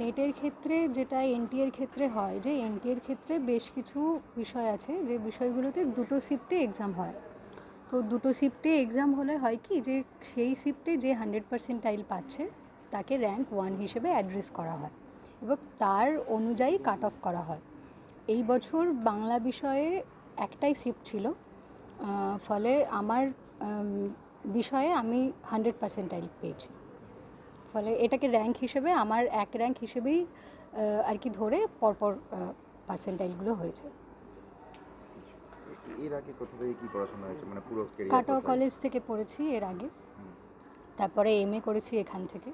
নেটের ক্ষেত্রে যেটা এনটিএর ক্ষেত্রে হয়, যে এনটিএর ক্ষেত্রে বেশ কিছু বিষয় আছে, যে বিষয়গুলোতে দুটো শিফটে এক্সাম হয়। তো দুটো শিফটে এক্সাম হলে হয় কি, যে সেই শিফটে যে হান্ড্রেড পার্সেন্টাইল পাচ্ছে, তাকে র্যাঙ্ক ওয়ান হিসেবে অ্যাড্রেস করা হয় এবং তার অনুযায়ী কাট অফ করা হয়। এই বছর বাংলা বিষয়ে একটাই শিফট ছিল ফলে আমার বিষয়ে আমি হান্ড্রেড পার্সেন্টাইল পেয়েছি। ফলে এটাকে র্যাঙ্ক হিসেবে আমার এক র্যাঙ্ক হিসেবেই আর কি ধরে পরপর পার্সেন্টাইলগুলো হয়েছে। এর আগে কোথা থেকে কি পড়াশোনা হয়েছে? মানে পুরো কাটোয়া কলেজ থেকে পড়েছি এর আগে। তারপরে এম এ করেছি এখান থেকে।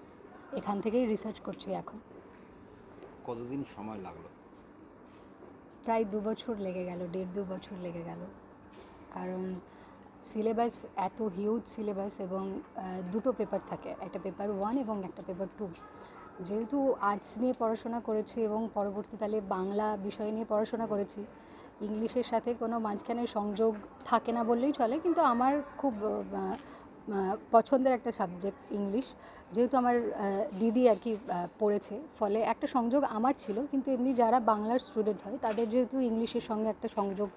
এখান থেকেই রিসার্চ করছি এখন। কতদিন সময় লাগল? প্রায় দু বছর লেগে গেল দেড় দু বছর লেগে গেল। কারণ সিলেবাস এত হিউজ সিলেবাস এবং দুটো পেপার থাকে, একটা পেপার ওয়ান এবং একটা পেপার টু যেহেতু আর্টস নিয়ে পড়াশোনা করেছি এবং পরবর্তীকালে বাংলা বিষয় নিয়ে পড়াশোনা করেছি, ইংলিশের সাথে কোনো মাঝখানে সংযোগ থাকে না বললেই চলে, কিন্তু আমার খুব পছন্দের একটা সাবজেক্ট ইংলিশ যেহেতু আমার দিদি আর কি পড়েছে, ফলে একটা সংযোগ আমার ছিল। কিন্তু এমনি যারা বাংলার স্টুডেন্ট হয়, তাদের যেহেতু ইংলিশের সঙ্গে একটা সংযোগ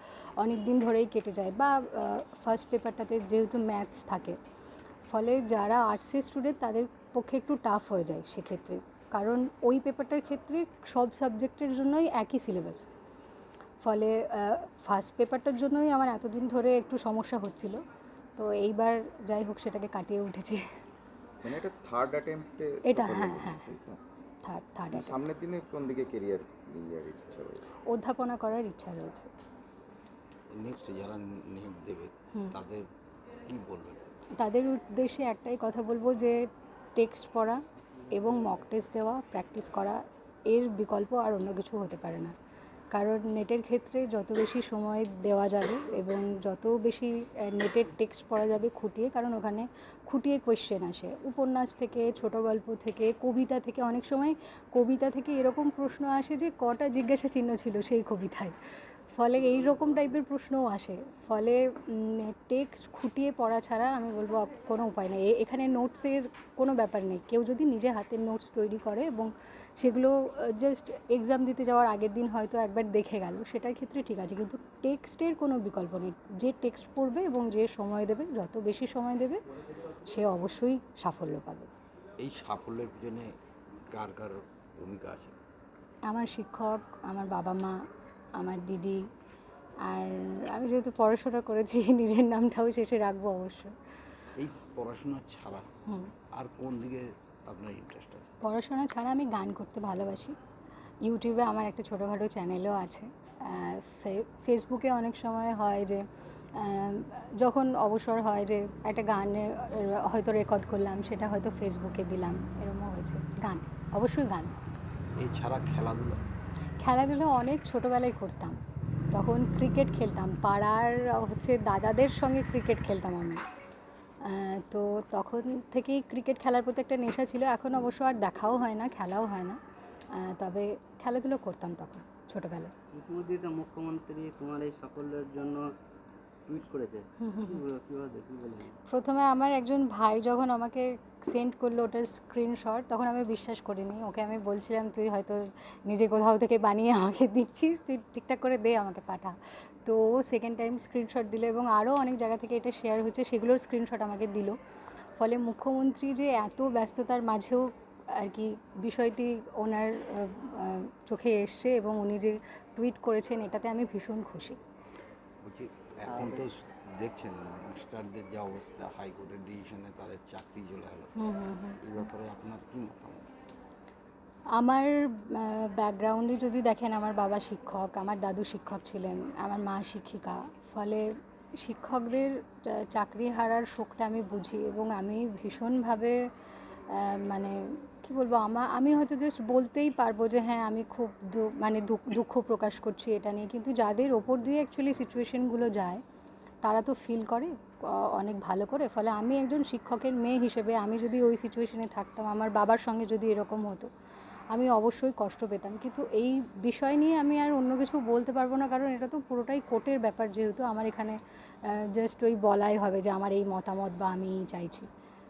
অনেক দিন ধরেই কেটে যায় বা ফার্স্ট পেপারটাতে যেহেতু ম্যাথস থাকে, ফলে যারা আর্টসের স্টুডেন্ট তাদের পক্ষে একটু টাফ হয়ে যায় সেক্ষেত্রে। কারণ ওই পেপারটার ক্ষেত্রে সব সাবজেক্টের জন্যই একই সিলেবাস ফলে ফার্স্ট পেপারটার জন্যই আমার এতদিন ধরে একটু সমস্যা হচ্ছিল। তো এইবার যাই হোক সেটাকে কাটিয়ে উঠেছি। মানে এটা থার্ড অ্যাটেম্পটে এটা, হ্যাঁ, হ্যাঁ, থার্ড থার্ড সামনের দিনে কোন দিকে কেরিয়ার ইয়ার ইচ্ছা রয়েছে? অধ্যাপনা করার ইচ্ছা রয়েছে। নেক্সট যারা নেট দেবে তাদের কি বলবেন? তাদের উদ্দেশ্যে একটাই কথা বলব যে টেক্সট পড়া এবং মক টেস্ট দেওয়া প্র্যাকটিস করা এর বিকল্প আর অন্য কিছু হতে পারে না। কারণ নেটের ক্ষেত্রে যত বেশি সময় দেওয়া যাবে এবং যত বেশি নেটের টেক্সট পড়া যাবে খুঁটিয়ে, কারণ ওখানে খুঁটিয়ে কোয়েশ্চেন আসে। উপন্যাস থেকে, ছোট গল্প থেকে, কবিতা থেকে, অনেক সময় কবিতা থেকে এরকম প্রশ্ন আসে যে কটা জিজ্ঞাসা চিহ্ন ছিল সেই কবিতায়। ফলে এই রকম টাইপের প্রশ্নও আসে। ফলে টেক্সট খুঁটিয়ে পড়া ছাড়া আমি বলব কোনো উপায় নেই। এখানে নোটসের কোনো ব্যাপার নেই। কেউ যদি নিজে হাতের নোটস তৈরি করে এবং সেগুলো জাস্ট এক্সাম দিতে যাওয়ার আগের দিন হয়তো একবার দেখে গেল সেটার ক্ষেত্রে ঠিক আছে। কিন্তু টেক্সটের কোনো বিকল্প নেই। যে টেক্সট পড়বে এবং যে সময় দেবে যত বেশি সময় দেবে সে অবশ্যই সাফল্য পাবে। এই সাফল্যের পিছনে কার কার ভূমিকা আছে? আমার শিক্ষক আমার বাবা মা আমার দিদি। আর আমি যেহেতু পড়াশোনা করেছি নিজের নামটাও শেষে রাখব অবশ্য। এই পড়াশোনা ছাড়া হুম। আর কোন দিকে আপনার ইন্টারেস্ট আছে? পড়াশোনা ছাড়া আমি গান করতে ভালোবাসি। ইউটিউবে আমার একটা ছোটোখাটো চ্যানেলও আছে। ফেসবুকে অনেক সময় হয় যে যখন অবসর হয় যে একটা গানে হয়তো রেকর্ড করলাম সেটা হয়তো ফেসবুকে দিলাম। এরকমও হয়েছে। গান অবশ্যই গান। এছাড়া খেলাধুলা? খেলাধুলো অনেক ছোটোবেলায় করতাম। তখন ক্রিকেট খেলতাম। পাড়ার, হচ্ছে দাদাদের সঙ্গে ক্রিকেট খেলতাম আমি। তো তখন থেকেই ক্রিকেট খেলার প্রতি একটা নেশা ছিল। এখন অবশ্য আর দেখাও হয় না, খেলাও হয় না। তবে খেলাধুলো করতাম তখন ছোটোবেলায়। মুখ্যমন্ত্রী তোমার এই সাফল্যের জন্য টুইট করেছে। প্রথমে আমার একজন ভাই যখন আমাকে সেন্ড করল ওটার স্ক্রিনশট, তখন আমি বিশ্বাস করিনি। ওকে আমি বলছিলাম, তুই হয়তো নিজে কোথাও থেকে বানিয়ে আমাকে দিচ্ছিস, তুই ঠিকঠাক করে দে আমাকে পাঠা। তো ও সেকেন্ড টাইম স্ক্রিনশট দিল এবং আরও অনেক জায়গা থেকে এটা শেয়ার হয়েছে সেগুলোর স্ক্রিনশট আমাকে দিল। ফলে মুখ্যমন্ত্রী যে এত ব্যস্ততার মাঝেও আর কি বিষয়টি ওনার চোখে এসছে এবং উনি যে টুইট করেছেন, এটাতে আমি ভীষণ খুশি। এখন তো দেখছেন মাস্টারদের যে অবস্থা হাইকোর্টের ডিসিশনে তাদের চাকরি চলে গেল। এই ব্যাপারে আপনার কি মতামত? আমার ব্যাকগ্রাউন্ডে যদি দেখেন আমার বাবা শিক্ষক আমার দাদু শিক্ষক ছিলেন আমার মা শিক্ষিকা। ফলে শিক্ষকদের চাকরি হারার শোকটা আমি বুঝি এবং আমি ভীষণভাবে মানে কি বলব, আমা, আমি হয়তো জাস্ট বলতেই পারব যে হ্যাঁ আমি খুব মানে দুঃখ প্রকাশ করছি এটা নিয়ে। কিন্তু যাদের ওপর দিয়ে অ্যাকচুয়ালি সিচুয়েশনগুলো যায়, তারা তো ফিল করে অনেক ভালো করে। ফলে আমি একজন শিক্ষকের মেয়ে হিসেবে আমি যদি ওই সিচুয়েশনে থাকতাম, আমার বাবার সঙ্গে যদি এরকম হতো, আমি অবশ্যই কষ্ট পেতাম। কিন্তু এই বিষয় নিয়ে আমি আর অন্য কিছু বলতে পারব না, কারণ এটা তো পুরোটাই কোর্টের ব্যাপার যেহেতু আমার এখানে জাস্ট ওই বলাই হবে যে আমার এই মতামত বা আমি চাইছি।